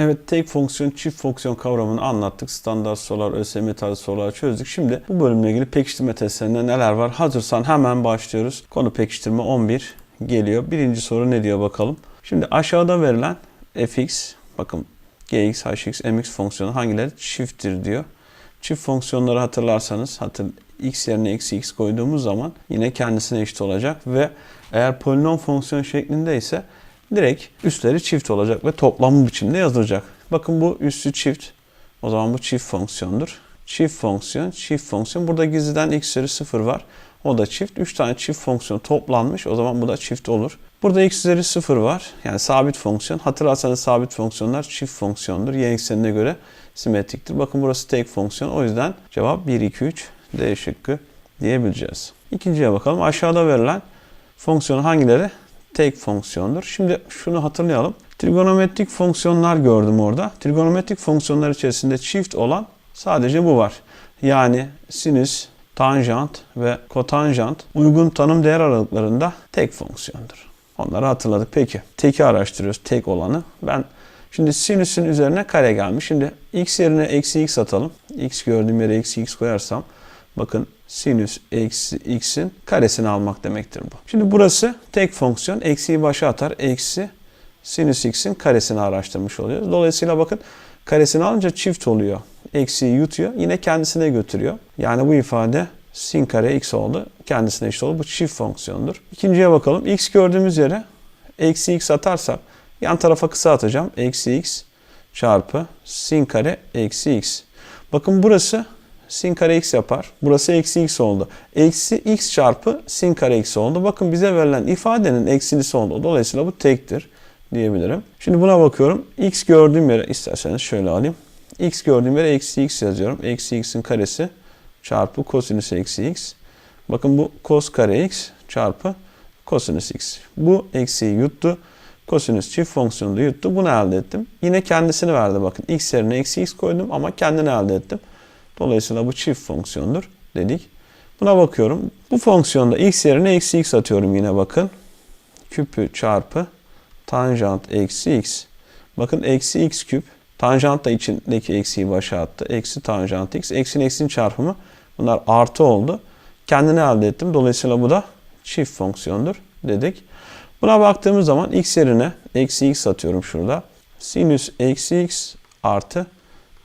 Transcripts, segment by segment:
Evet tek fonksiyon çift fonksiyon kavramını anlattık. Standart sorular, ÖSYM tarzı sorular çözdük. Şimdi bu bölümle ilgili pekiştirme testlerinde neler var? Hazırsan hemen başlıyoruz. Konu pekiştirme 11 geliyor. Birinci soru ne diyor bakalım. Şimdi aşağıda verilen fx, bakın gx, hx, mx fonksiyonu hangileri çifttir diyor. Çift fonksiyonları hatırlarsanız hatır, x yerine eksi x koyduğumuz zaman yine kendisine eşit olacak ve eğer polinom fonksiyon şeklinde ise direkt üstleri çift olacak ve toplamı biçimde yazılacak. Bakın bu üstü çift. O zaman bu çift fonksiyondur. Çift fonksiyon, çift fonksiyon. Burada gizliden x üzeri 0 var. O da çift. 3 tane çift fonksiyon toplanmış. O zaman bu da çift olur. Burada x üzeri 0 var. Yani sabit fonksiyon. Hatırlarsanız sabit fonksiyonlar çift fonksiyondur. Y eksenine göre simetriktir. Bakın burası tek fonksiyon. O yüzden cevap 1, 2, 3 D şıkkı diyebileceğiz. İkinciye bakalım. Aşağıda verilen fonksiyon hangileri? Tek fonksiyondur. Şimdi şunu hatırlayalım. Trigonometrik fonksiyonlar gördüm orada. Trigonometrik fonksiyonlar içerisinde çift olan sadece bu var. Yani sinüs, tanjant ve kotanjant uygun tanım değer aralıklarında tek fonksiyondur. Onları hatırladık. Peki teki araştırıyoruz tek olanı. Ben şimdi sinüsün üzerine kare gelmiş. Şimdi x yerine eksi x atalım. x gördüğüm yere eksi x koyarsam bakın sinüs eksi x'in karesini almak demektir bu. Şimdi burası tek fonksiyon. Eksiyi başa atar. Eksi sinüs x'in karesini araştırmış oluyoruz. Dolayısıyla bakın karesini alınca çift oluyor. Eksiyi yutuyor. Yine kendisine götürüyor. Yani bu ifade sin kare x oldu. Kendisine eşit oldu. Bu çift fonksiyondur. İkinciye bakalım. x gördüğümüz yere eksi x atarsak yan tarafa kısa atacağım. Eksi x çarpı sin kare eksi x. Bakın burası sin kare x yapar. Burası eksi x oldu. Eksi x çarpı sin kare x oldu. Bakın bize verilen ifadenin eksilisi oldu. Dolayısıyla bu tektir diyebilirim. Şimdi buna bakıyorum. x gördüğüm yere isterseniz şöyle alayım. x gördüğüm yere eksi x yazıyorum. Eksi x'in karesi çarpı kosinüs eksi x. Bakın bu kos kare x çarpı kosinüs x. Bu eksiyi yuttu. Kosinüs çift fonksiyonu da yuttu. Bunu elde ettim. Yine kendisini verdi bakın. x yerine eksi x koydum ama kendini elde ettim. Dolayısıyla bu çift fonksiyondur dedik. Buna bakıyorum. Bu fonksiyonda x yerine eksi x atıyorum yine bakın. Küpü çarpı tanjant eksi x. Bakın eksi x küp. Tanjant da içindeki eksiyi başa attı. Eksi tanjant x. Eksinin eksinin çarpımı. Bunlar artı oldu. Kendini elde ettim. Dolayısıyla bu da çift fonksiyondur dedik. Buna baktığımız zaman x yerine eksi x atıyorum şurada. Sinüs eksi x artı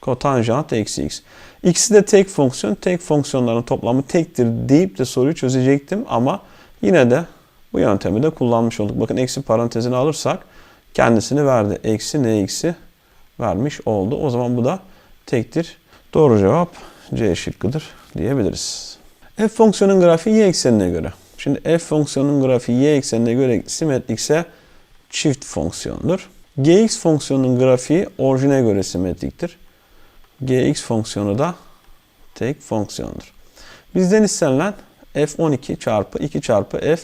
kotanjant eksi x. İkisi de tek fonksiyon. Tek fonksiyonların toplamı tektir deyip de soruyu çözecektim ama yine de bu yöntemi de kullanmış olduk. Bakın eksi parantezini alırsak kendisini verdi. Eksi ne eksi vermiş oldu. O zaman bu da tektir. Doğru cevap C şıkkıdır diyebiliriz. F fonksiyonun grafiği y eksenine göre. Şimdi f fonksiyonun grafiği y eksenine göre simetrikse çift fonksiyondur. gx fonksiyonunun grafiği orijine göre simetriktir. Gx fonksiyonu da tek fonksiyondur. Bizden istenilen f12 çarpı 2 çarpı f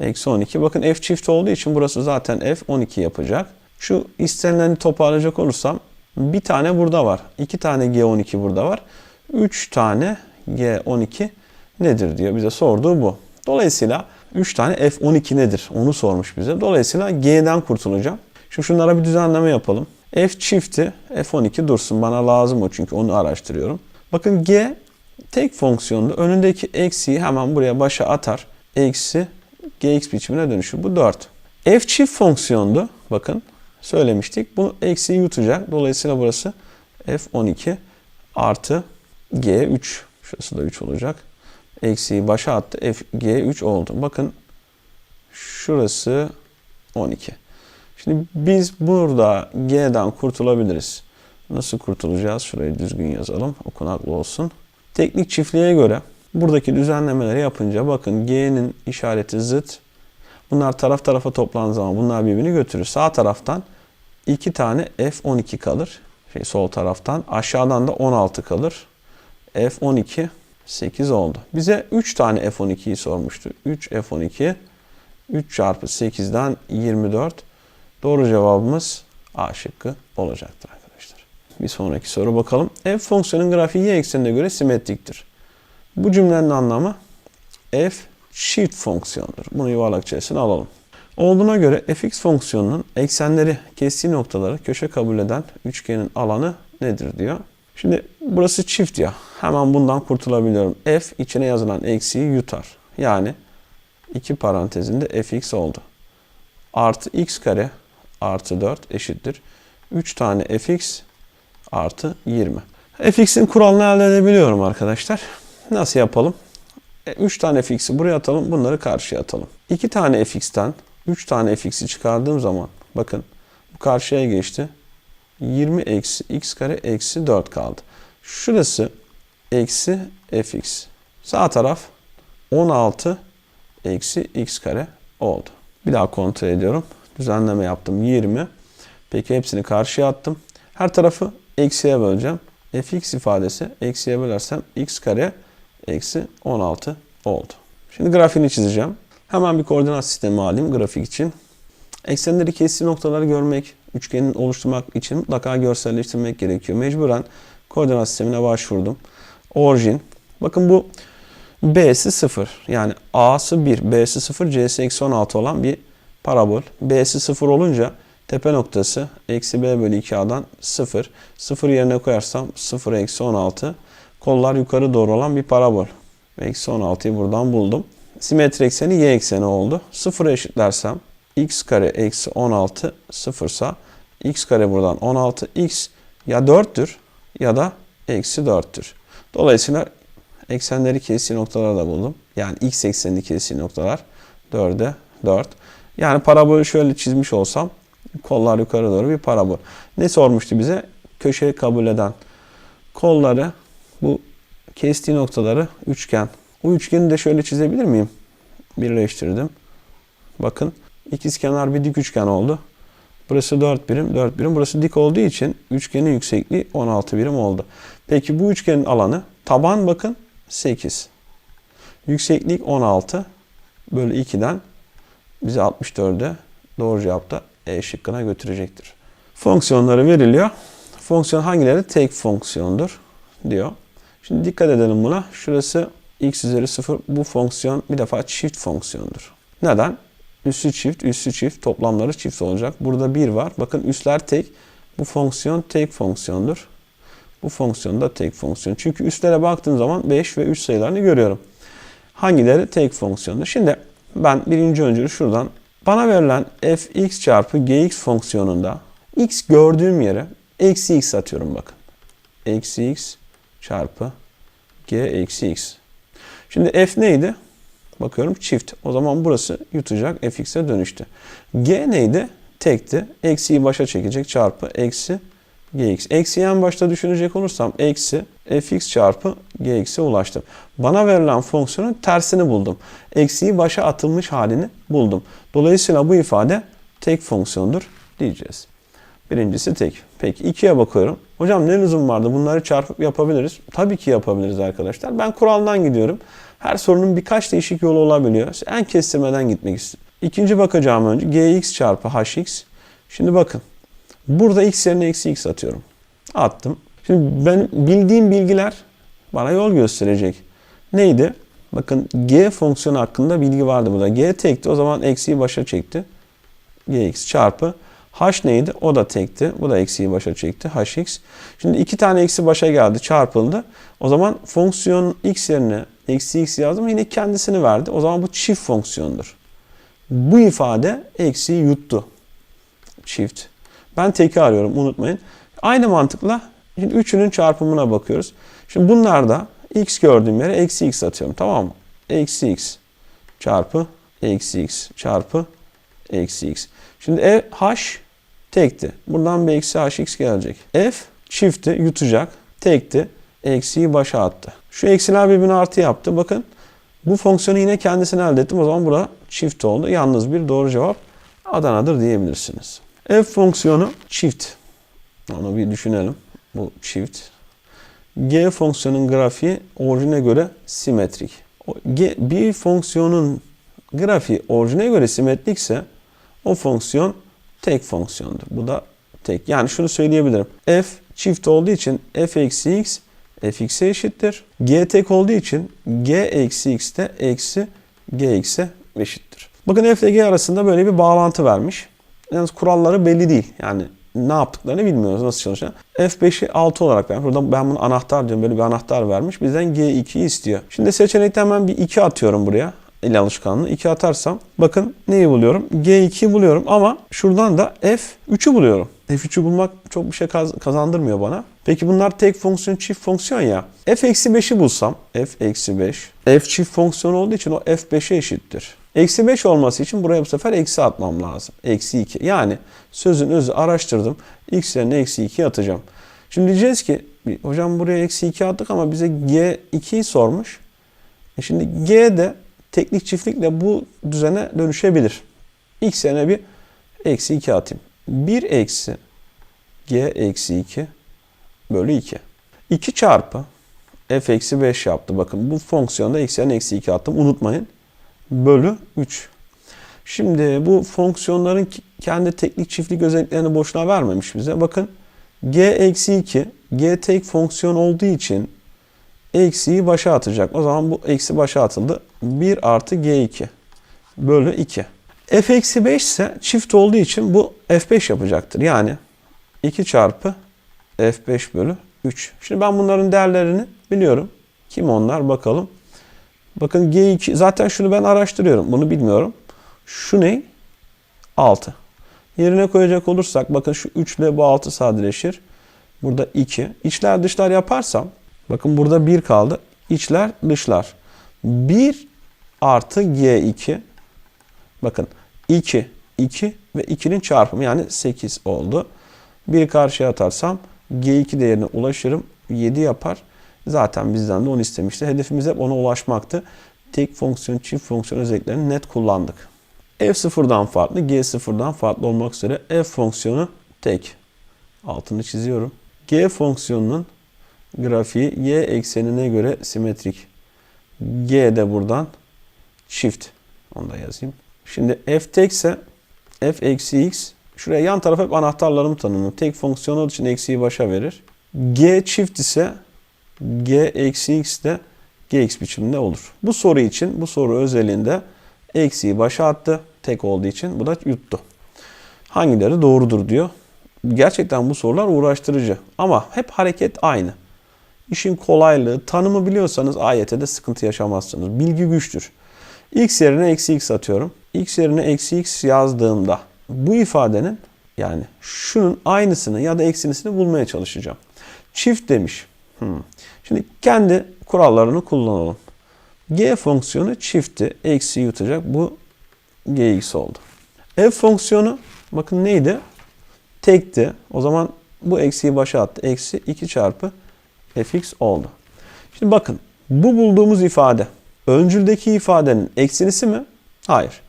eksi 12. Bakın f çift olduğu için burası zaten f 12 yapacak. Şu istenileni toparlayacak olursam bir tane burada var. iki tane g12 burada var. 3 tane g12 nedir diyor. Bize sorduğu bu. Dolayısıyla 3 tane f12 nedir? Onu sormuş bize. Dolayısıyla g'den kurtulacağım. Şimdi şunlara bir düzenleme yapalım. F çifti f12 dursun. Bana lazım o çünkü onu araştırıyorum. Bakın g tek fonksiyonda önündeki eksiyi hemen buraya başa atar. Eksi gx biçimine dönüşür. Bu 4. f çift fonksiyondu. Bakın söylemiştik. Bunu eksiyi yutacak. Dolayısıyla burası f12 artı g3. Şurası da 3 olacak. Eksiyi başa attı. f g3 oldu. Bakın şurası 12. Şimdi biz burada g'den kurtulabiliriz. Nasıl kurtulacağız? Şurayı düzgün yazalım. Okunaklı olsun. Teknik çiftliğe göre buradaki düzenlemeleri yapınca bakın g'nin işareti zıt. Bunlar taraf tarafa toplandığı zaman bunlar birbirini götürür. Sağ taraftan 2 tane f12 kalır. Şey, sol taraftan. Aşağıdan da 16 kalır. f12 8 oldu. Bize 3 tane f12'yi sormuştu. 3 f12 3 çarpı 8'den 24. Doğru cevabımız A şıkkı olacaktır arkadaşlar. Bir sonraki soru bakalım. F fonksiyonun grafiği y eksenine göre simetriktir. Bu cümlenin anlamı f çift fonksiyondur. Bunu yuvarlak içerisine alalım. Olduğuna göre fx fonksiyonunun eksenleri kestiği noktaları köşe kabul eden üçgenin alanı nedir diyor. Şimdi burası çift ya. Hemen bundan kurtulabiliyorum. F içine yazılan eksiği yutar. Yani iki parantezinde fx oldu. Artı x kare artı 4 eşittir. 3 tane fx artı 20. fx'in kuralını elde edebiliyorum arkadaşlar. Nasıl yapalım? 3 tane fx'i buraya atalım. Bunları karşıya atalım. 2 tane fx'ten 3 tane fx'i çıkardığım zaman bakın bu karşıya geçti. 20 eksi x kare eksi 4 kaldı. Şurası eksi fx. Sağ taraf 16 eksi x kare oldu. Bir daha kontrol ediyorum. Düzenleme yaptım 20. Peki hepsini karşıya attım. Her tarafı eksiye böleceğim. fx ifadesi eksiye bölersem x kare eksi 16 oldu. Şimdi grafiğini çizeceğim. Hemen bir koordinat sistemi alayım grafik için. Eksenleri kestiği noktaları görmek, üçgenin oluşturmak için mutlaka görselleştirmek gerekiyor. Mecburen koordinat sistemine başvurdum. Orijin. Bakın bu B'si 0. Yani A'sı 1, B'si 0, C'si eksi 16 olan bir parabol. B'si 0 olunca tepe noktası eksi B bölü 2A'dan 0. 0 yerine koyarsam 0 eksi 16. Kollar yukarı doğru olan bir parabol. Eksi 16'yı buradan buldum. Simetri ekseni y ekseni oldu. 0'a eşitlersem x kare eksi 16 sıfırsa x kare buradan 16 x ya 4'tür ya da eksi 4'tür. Dolayısıyla eksenleri kestiği noktaları da buldum. Yani x eksenini kestiği noktalar 4'e 4. Yani parabolü şöyle çizmiş olsam kollar yukarı doğru bir parabol. Ne sormuştu bize? Köşeyi kabul eden kolları bu kestiği noktaları üçgen. Bu üçgeni de şöyle çizebilir miyim? Birleştirdim. Bakın ikizkenar bir dik üçgen oldu. Burası 4 birim, 4 birim. Burası dik olduğu için üçgenin yüksekliği 16 birim oldu. Peki bu üçgenin alanı taban bakın 8. Yükseklik 16 bölü 2'den bizi 64'e doğru cevapta E şıkkına götürecektir. Fonksiyonları veriliyor. Fonksiyon hangileri tek fonksiyondur diyor. Şimdi dikkat edelim buna. Şurası x üzeri 0 bu fonksiyon bir defa çift fonksiyondur. Neden? Üssü çift, üssü çift toplamları çift olacak. Burada 1 var. Bakın üsler tek. Bu fonksiyon tek fonksiyondur. Bu fonksiyon da tek fonksiyon. Çünkü üstlere baktığım zaman 5 ve 3 sayılarını görüyorum. Hangileri tek fonksiyondur? Şimdi ben birinci öncülü şuradan bana verilen fx çarpı gx fonksiyonunda x gördüğüm yere eksi x atıyorum bakın. Eksi x çarpı g eksi x. Şimdi f neydi? Bakıyorum çift. O zaman burası yutacak fx'e dönüştü. G neydi? Tekti. Eksiyi başa çekecek çarpı eksi gx. Eksiyi en başta düşünecek olursam eksi fx çarpı gx'e ulaştım. Bana verilen fonksiyonun tersini buldum. Eksiyi başa atılmış halini buldum. Dolayısıyla bu ifade tek fonksiyondur diyeceğiz. Birincisi tek. Peki ikiye bakıyorum. Hocam ne lüzum vardı? Bunları çarpıp yapabiliriz. Tabii ki yapabiliriz arkadaşlar. Ben kuraldan gidiyorum. Her sorunun birkaç değişik yolu olabiliyor. En kestirmeden gitmek istiyorum. İkinci bakacağım önce gx çarpı hx. Şimdi bakın. Burada x yerine eksi x atıyorum. Attım. Şimdi ben bildiğim bilgiler bana yol gösterecek. Neydi? Bakın g fonksiyonu hakkında bilgi vardı burada. g tekti o zaman eksiyi başa çekti. gx çarpı h neydi? O da tekti. Bu da eksiyi başa çekti. hx. Şimdi iki tane eksi başa geldi çarpıldı. O zaman fonksiyon x yerine eksi x yazdım. Yine kendisini verdi. O zaman bu çift fonksiyondur. Bu ifade eksiyi yuttu. Çift. Ben teki arıyorum unutmayın. Aynı mantıkla şimdi üçünün çarpımına bakıyoruz. Şimdi bunlarda x gördüğüm yere eksi x atıyorum. Tamam mı? Eksi x çarpı eksi x çarpı eksi x. Şimdi e, h tekti. Buradan bir eksi hx gelecek. f çifti yutacak. Tekti. Eksiyi başa attı. Şu eksiler birbirini artı yaptı. Bakın bu fonksiyonu yine kendisini elde ettim. O zaman burada çift oldu. Yalnız bir doğru cevap Adana'dır diyebilirsiniz. F fonksiyonu çift. Onu bir düşünelim. Bu çift. G fonksiyonun grafiği orijine göre simetrik. G, bir fonksiyonun grafiği orijine göre simetrikse o fonksiyon tek fonksiyondur. Bu da tek. Yani şunu söyleyebilirim. F çift olduğu için f eksi x fx'e eşittir. G tek olduğu için g eksi x de eksi gx'e eşittir. Bakın f ile g arasında böyle bir bağlantı vermiş. Yalnız kuralları belli değil. Yani ne yaptıklarını bilmiyoruz nasıl çalışacağını. F5'i 6 olarak vermiş. Burada ben bunu anahtar diyorum. Böyle bir anahtar vermiş. Bizden G2'yi istiyor. Şimdi seçenekte hemen bir 2 atıyorum buraya. El alışkanlığı. 2 atarsam bakın neyi buluyorum? G2'yi buluyorum ama şuradan da F3'ü buluyorum. F3'ü bulmak çok bir şey kaz- kazandırmıyor bana. Peki bunlar tek fonksiyon, çift fonksiyon ya. F-5'i bulsam, F-5, F çift fonksiyon olduğu için o F5'e eşittir. Eksi 5 olması için buraya bu sefer eksi atmam lazım. Eksi 2. Yani sözün özü araştırdım. X yerine eksi 2 atacağım. Şimdi diyeceğiz ki hocam buraya eksi 2 attık ama bize G2'yi sormuş. E şimdi G de teklik çiftlikle bu düzene dönüşebilir. X yerine bir eksi 2 atayım. 1 eksi G eksi 2 bölü 2. 2 çarpı f eksi 5 yaptı. Bakın bu fonksiyonda x yerine eksi 2 attım. Unutmayın. Bölü 3. Şimdi bu fonksiyonların kendi teklik çiftlik özelliklerini boşuna vermemiş bize. Bakın g eksi 2 g tek fonksiyon olduğu için eksiyi başa atacak. O zaman bu eksi başa atıldı. 1 artı g2 bölü 2. f eksi 5 ise çift olduğu için bu f5 yapacaktır. Yani 2 çarpı f5 bölü 3. Şimdi ben bunların değerlerini biliyorum. Kim onlar bakalım. Bakın G2 zaten şunu ben araştırıyorum. Bunu bilmiyorum. Şu ne? 6. Yerine koyacak olursak bakın şu 3 ile bu 6 sadeleşir. Burada 2. İçler dışlar yaparsam bakın burada 1 kaldı. İçler dışlar. 1 artı G2 bakın 2, 2 ve 2'nin çarpımı yani 8 oldu. Bir karşıya atarsam G2 değerine ulaşırım. 7 yapar. Zaten bizden de onu istemişti. Hedefimiz hep ona ulaşmaktı. Tek fonksiyon, çift fonksiyon özelliklerini net kullandık. F sıfırdan farklı, G sıfırdan farklı olmak üzere F fonksiyonu tek. Altını çiziyorum. G fonksiyonunun grafiği Y eksenine göre simetrik. G de buradan çift. Onu da yazayım. Şimdi F tekse F eksi X Şuraya yan tarafa hep anahtarlarımı tanımladım. Tek fonksiyon olduğu için eksiği başa verir. G çift ise G eksi X de Gx biçiminde olur. Bu soru için, bu soru özelinde eksiği başa attı. Tek olduğu için bu da yuttu. Hangileri doğrudur diyor. Gerçekten bu sorular uğraştırıcı. Ama hep hareket aynı. İşin kolaylığı, tanımı biliyorsanız AYT'de sıkıntı yaşamazsınız. Bilgi güçtür. X yerine eksi x atıyorum. X yerine eksi x yazdığımda bu ifadenin yani şunun aynısını ya da eksinisini bulmaya çalışacağım. Çift demiş. Hmm. Şimdi kendi kurallarını kullanalım. G fonksiyonu çifti. Eksi yutacak. Bu gx oldu. F fonksiyonu bakın neydi? Tekti. O zaman bu eksiyi başa attı. Eksi 2 çarpı fx oldu. Şimdi bakın bu bulduğumuz ifade öncüldeki ifadenin eksinisi mi? Hayır.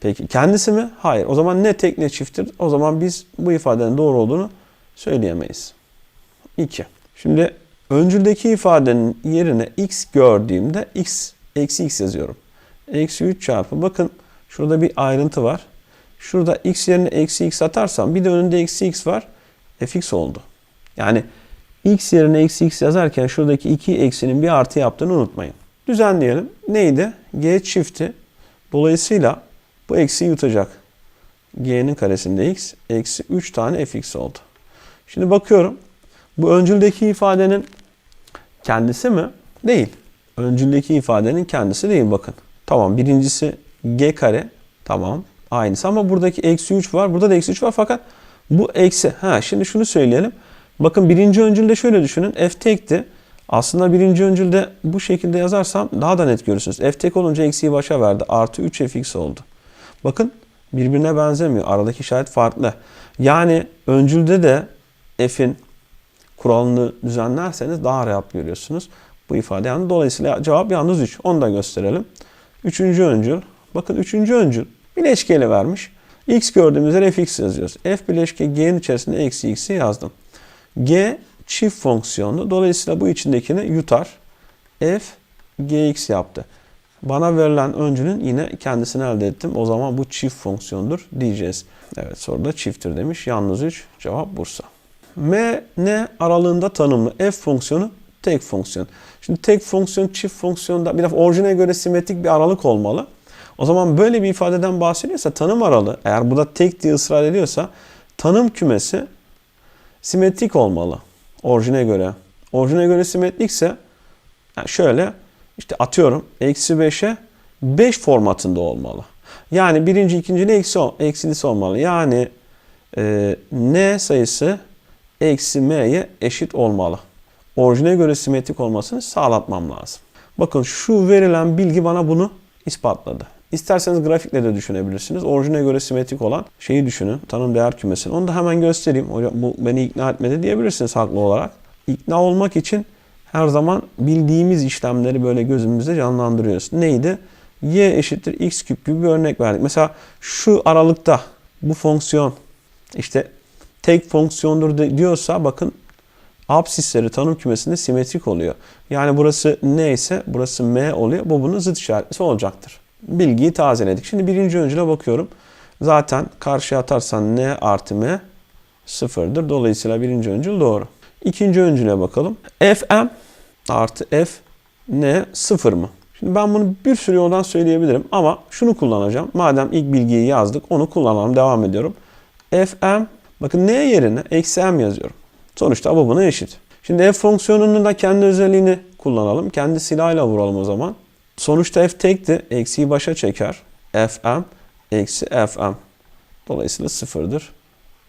Peki kendisi mi? Hayır. O zaman ne tek ne çifttir? O zaman biz bu ifadenin doğru olduğunu söyleyemeyiz. 2. Şimdi öncüldeki ifadenin yerine x gördüğümde x eksi x yazıyorum. Eksi 3 çarpı bakın şurada bir ayrıntı var. Şurada x yerine eksi x atarsam bir de önünde eksi x var. fx oldu. Yani x yerine eksi x yazarken şuradaki iki eksinin bir artı yaptığını unutmayın. Düzenleyelim. Neydi? g çifti. Dolayısıyla bu eksiyi yutacak. G'nin karesinde x eksi 3 tane fx oldu. Şimdi bakıyorum. Bu öncüldeki ifadenin kendisi mi? Değil. Öncüldeki ifadenin kendisi değil bakın. Tamam birincisi g kare. Tamam aynısı ama buradaki eksi 3 var. Burada da eksi 3 var fakat bu eksi. Ha şimdi şunu söyleyelim. Bakın birinci öncülde şöyle düşünün. F tekti. Aslında birinci öncülde bu şekilde yazarsam daha da net görürsünüz. F tek olunca eksiyi başa verdi. Artı 3 fx oldu. Bakın birbirine benzemiyor. Aradaki işaret farklı. Yani öncülde de f'in kuralını düzenlerseniz daha rahat görüyorsunuz. Bu ifade yani dolayısıyla cevap yalnız 3. Onu da gösterelim. Üçüncü öncül. Bakın üçüncü öncül bileşkeyle vermiş. X gördüğümüz yere fx yazıyoruz. F bileşke g'nin içerisinde eksi x'i yazdım. G çift fonksiyonlu. Dolayısıyla bu içindekini yutar. F gx yaptı. Bana verilen öncünün yine kendisini elde ettim. O zaman bu çift fonksiyondur diyeceğiz. Evet soruda çifttir demiş. Yalnız 3 cevap Bursa. M ne aralığında tanımlı f fonksiyonu tek fonksiyon. Şimdi tek fonksiyon çift fonksiyonda bir orijine göre simetrik bir aralık olmalı. O zaman böyle bir ifadeden bahsediyorsa tanım aralığı eğer bu da tek diye ısrar ediyorsa tanım kümesi simetrik olmalı. Orijine göre. Orijine göre simetrikse yani şöyle işte atıyorum eksi 5'e 5 formatında olmalı. Yani birinci ikincili eksi, eksilisi olmalı. Yani e, n sayısı eksi m'ye eşit olmalı. Orijine göre simetrik olmasını sağlatmam lazım. Bakın şu verilen bilgi bana bunu ispatladı. İsterseniz grafikle de düşünebilirsiniz. Orijine göre simetrik olan şeyi düşünün. Tanım değer kümesini. Onu da hemen göstereyim. Hocam bu beni ikna etmedi diyebilirsiniz haklı olarak. İkna olmak için her zaman bildiğimiz işlemleri böyle gözümüzde canlandırıyoruz. Neydi? y eşittir x küp gibi bir örnek verdik. Mesela şu aralıkta bu fonksiyon işte tek fonksiyondur diyorsa bakın absisleri tanım kümesinde simetrik oluyor. Yani burası n ise burası m oluyor. Bu bunun zıt işaretlisi olacaktır. Bilgiyi tazeledik. Şimdi birinci öncüle bakıyorum. Zaten karşıya atarsan n artı m sıfırdır. Dolayısıyla birinci öncül doğru. İkinci öncüle bakalım. fm artı f n sıfır mı? Şimdi ben bunu bir sürü yoldan söyleyebilirim ama şunu kullanacağım. Madem ilk bilgiyi yazdık onu kullanalım. Devam ediyorum. fm bakın n yerine eksi m yazıyorum. Sonuçta bu buna eşit. Şimdi f fonksiyonunun da kendi özelliğini kullanalım. Kendi silahıyla vuralım o zaman. Sonuçta f tekti. Eksiyi başa çeker. fm eksi fm. Dolayısıyla sıfırdır.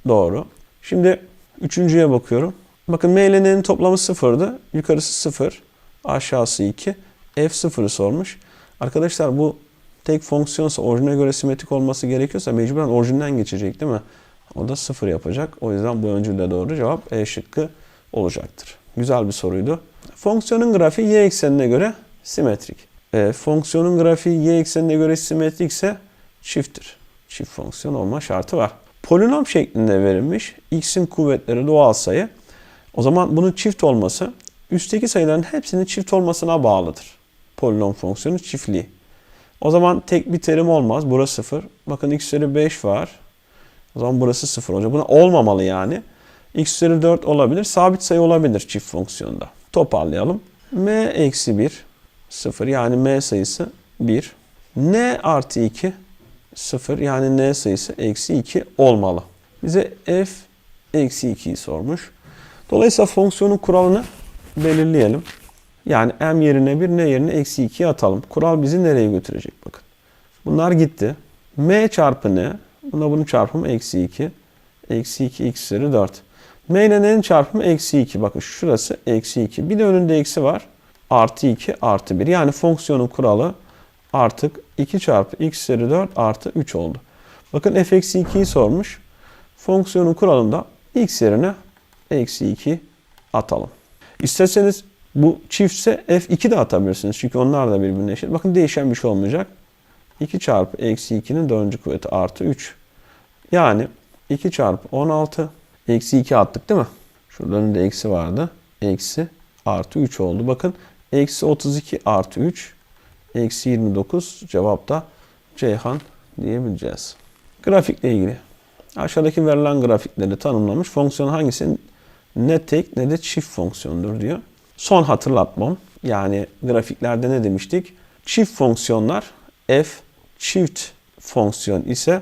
Doğru. Şimdi üçüncüye bakıyorum. Bakın m ile n'nin toplamı sıfırdı. Yukarısı sıfır. Aşağısı 2. f sıfırı sormuş. Arkadaşlar bu tek fonksiyonsa orijine göre simetrik olması gerekiyorsa mecburen orijinden geçecek değil mi? O da sıfır yapacak. O yüzden bu öncül de doğru cevap E şıkkı olacaktır. Güzel bir soruydu. Fonksiyonun grafiği y eksenine göre simetrik. E, fonksiyonun grafiği y eksenine göre simetrikse çifttir. Çift fonksiyon olma şartı var. Polinom şeklinde verilmiş x'in kuvvetleri doğal sayı. O zaman bunun çift olması üstteki sayıların hepsinin çift olmasına bağlıdır. Polinom fonksiyonu çiftliği. O zaman tek bir terim olmaz. Burası 0. Bakın x üzeri 5 var. O zaman burası 0 olacak. Buna olmamalı yani. x üzeri 4 olabilir. Sabit sayı olabilir çift fonksiyonda. Toparlayalım. m eksi 1 0 yani m sayısı 1. n artı 2 0 yani n sayısı eksi 2 olmalı. Bize f eksi 2'yi sormuş. Dolayısıyla fonksiyonun kuralını belirleyelim. Yani m yerine 1, n yerine eksi 2'yi atalım. Kural bizi nereye götürecek bakın. Bunlar gitti. m çarpı n. Buna bunun çarpımı eksi 2. Eksi 2 x üzeri 4. m ile n'nin çarpımı eksi 2. Bakın şurası eksi 2. Bir de önünde eksi var. Artı 2 artı 1. Yani fonksiyonun kuralı artık 2 çarpı x üzeri 4 artı 3 oldu. Bakın f eksi 2'yi sormuş. Fonksiyonun kuralında x yerine eksi 2 atalım. İsterseniz bu çiftse f2 de atabilirsiniz. Çünkü onlar da birbirine eşit. Bakın değişen bir şey olmayacak. 2 çarpı eksi 2'nin dördüncü kuvveti artı 3. Yani 2 çarpı 16 eksi 2 attık değil mi? Şurada önünde eksi vardı. Eksi artı 3 oldu. Bakın eksi 32 artı 3 eksi 29 cevap da Ceyhan diyebileceğiz. Grafikle ilgili. Aşağıdaki verilen grafikleri tanımlamış. Fonksiyon hangisi ne tek ne de çift fonksiyondur diyor. Son hatırlatmam. Yani grafiklerde ne demiştik? Çift fonksiyonlar f çift fonksiyon ise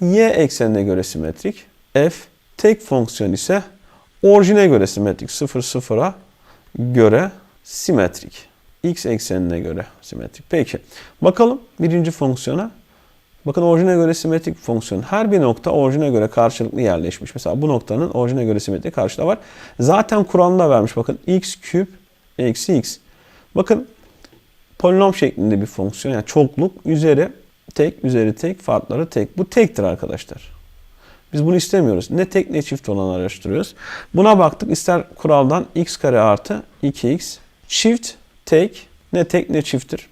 y eksenine göre simetrik. f tek fonksiyon ise orijine göre simetrik. 0 0'a göre simetrik. x eksenine göre simetrik. Peki. Bakalım birinci fonksiyona. Bakın orijine göre simetrik fonksiyon. Her bir nokta orijine göre karşılıklı yerleşmiş. Mesela bu noktanın orijine göre simetrik karşılığı var. Zaten Kur'an'da vermiş. Bakın x küp eksi x. Bakın polinom şeklinde bir fonksiyon. Yani çokluk üzeri tek üzeri tek farkları tek. Bu tektir arkadaşlar. Biz bunu istemiyoruz. Ne tek ne çift olan araştırıyoruz. Buna baktık. İster kuraldan x kare artı 2x. Çift tek ne tek ne çifttir.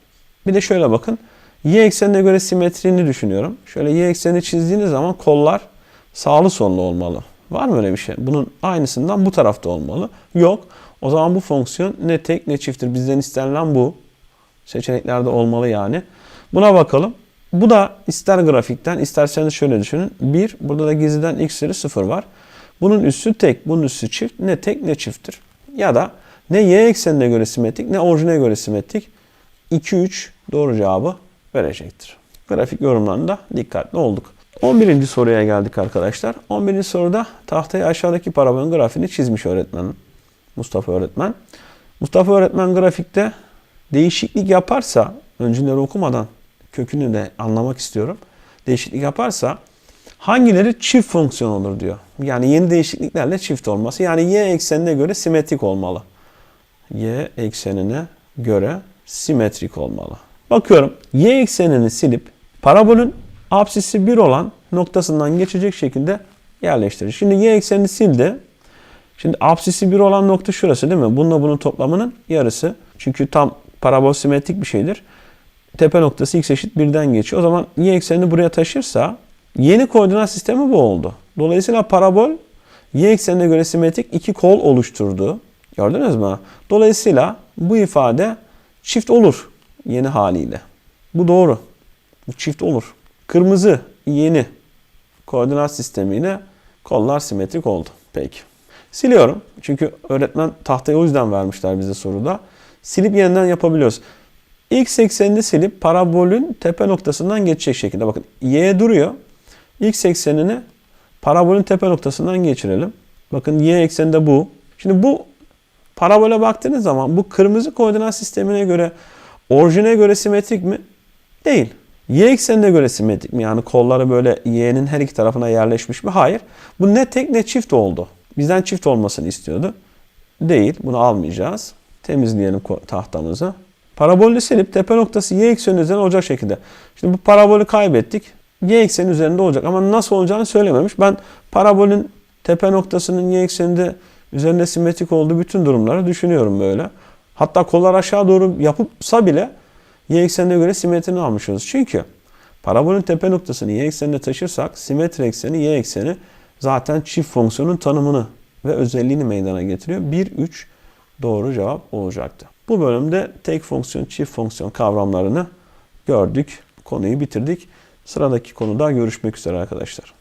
Bir de şöyle bakın. Y eksenine göre simetriğini düşünüyorum. Şöyle y eksenini çizdiğiniz zaman kollar sağlı sollu olmalı. Var mı öyle bir şey? Bunun aynısından bu tarafta olmalı. Yok. O zaman bu fonksiyon ne tek ne çifttir. Bizden istenilen bu. Seçeneklerde olmalı yani. Buna bakalım. Bu da ister grafikten isterseniz şöyle düşünün. 1. Burada da gizliden x üzeri 0 var. Bunun üssü tek, bunun üssü çift. Ne tek ne çifttir. Ya da ne y eksenine göre simetrik ne orijine göre simetrik. 2 3 doğru cevabı verecektir. grafik yorumlarında dikkatli olduk. 11. soruya geldik arkadaşlar. 11. soruda tahtaya aşağıdaki parabolün grafiğini çizmiş öğretmen Mustafa öğretmen. Mustafa öğretmen grafikte değişiklik yaparsa öncüleri okumadan kökünü de anlamak istiyorum. Değişiklik yaparsa hangileri çift fonksiyon olur diyor. Yani yeni değişikliklerle çift olması. Yani y eksenine göre simetrik olmalı. Y eksenine göre simetrik olmalı. Bakıyorum y eksenini silip parabolün apsisi 1 olan noktasından geçecek şekilde yerleştirir. Şimdi y eksenini sildi. Şimdi apsisi 1 olan nokta şurası değil mi? Bununla bunun toplamının yarısı. Çünkü tam parabol simetrik bir şeydir. Tepe noktası x eşit 1'den geçiyor. O zaman y eksenini buraya taşırsa yeni koordinat sistemi bu oldu. Dolayısıyla parabol y eksenine göre simetrik iki kol oluşturdu. Gördünüz mü? Dolayısıyla bu ifade çift olur yeni haliyle. Bu doğru. Bu çift olur. Kırmızı yeni koordinat sistemiyle kollar simetrik oldu. Peki. Siliyorum. Çünkü öğretmen tahtayı o yüzden vermişler bize soruda. Silip yeniden yapabiliyoruz. X eksenini silip parabolün tepe noktasından geçecek şekilde. Bakın Y duruyor. X eksenini parabolün tepe noktasından geçirelim. Bakın Y ekseni de bu. Şimdi bu parabole baktığınız zaman bu kırmızı koordinat sistemine göre orijine göre simetrik mi? Değil. Y eksenine göre simetrik mi? Yani kolları böyle Y'nin her iki tarafına yerleşmiş mi? Hayır. Bu ne tek ne çift oldu. Bizden çift olmasını istiyordu. Değil. Bunu almayacağız. Temizleyelim tahtamızı. Parabolü silip tepe noktası y ekseni üzerine olacak şekilde. Şimdi bu parabolü kaybettik. Y ekseni üzerinde olacak ama nasıl olacağını söylememiş. Ben parabolün tepe noktasının y ekseninde üzerinde simetrik olduğu bütün durumları düşünüyorum böyle. Hatta kollar aşağı doğru yapılsa bile y eksenine göre simetrini almış oluruz. Çünkü parabolün tepe noktasını y eksenine taşırsak simetri ekseni y ekseni zaten çift fonksiyonun tanımını ve özelliğini meydana getiriyor. 1, 3 doğru cevap olacaktı. Bu bölümde tek fonksiyon, çift fonksiyon kavramlarını gördük. Konuyu bitirdik. Sıradaki konuda görüşmek üzere arkadaşlar.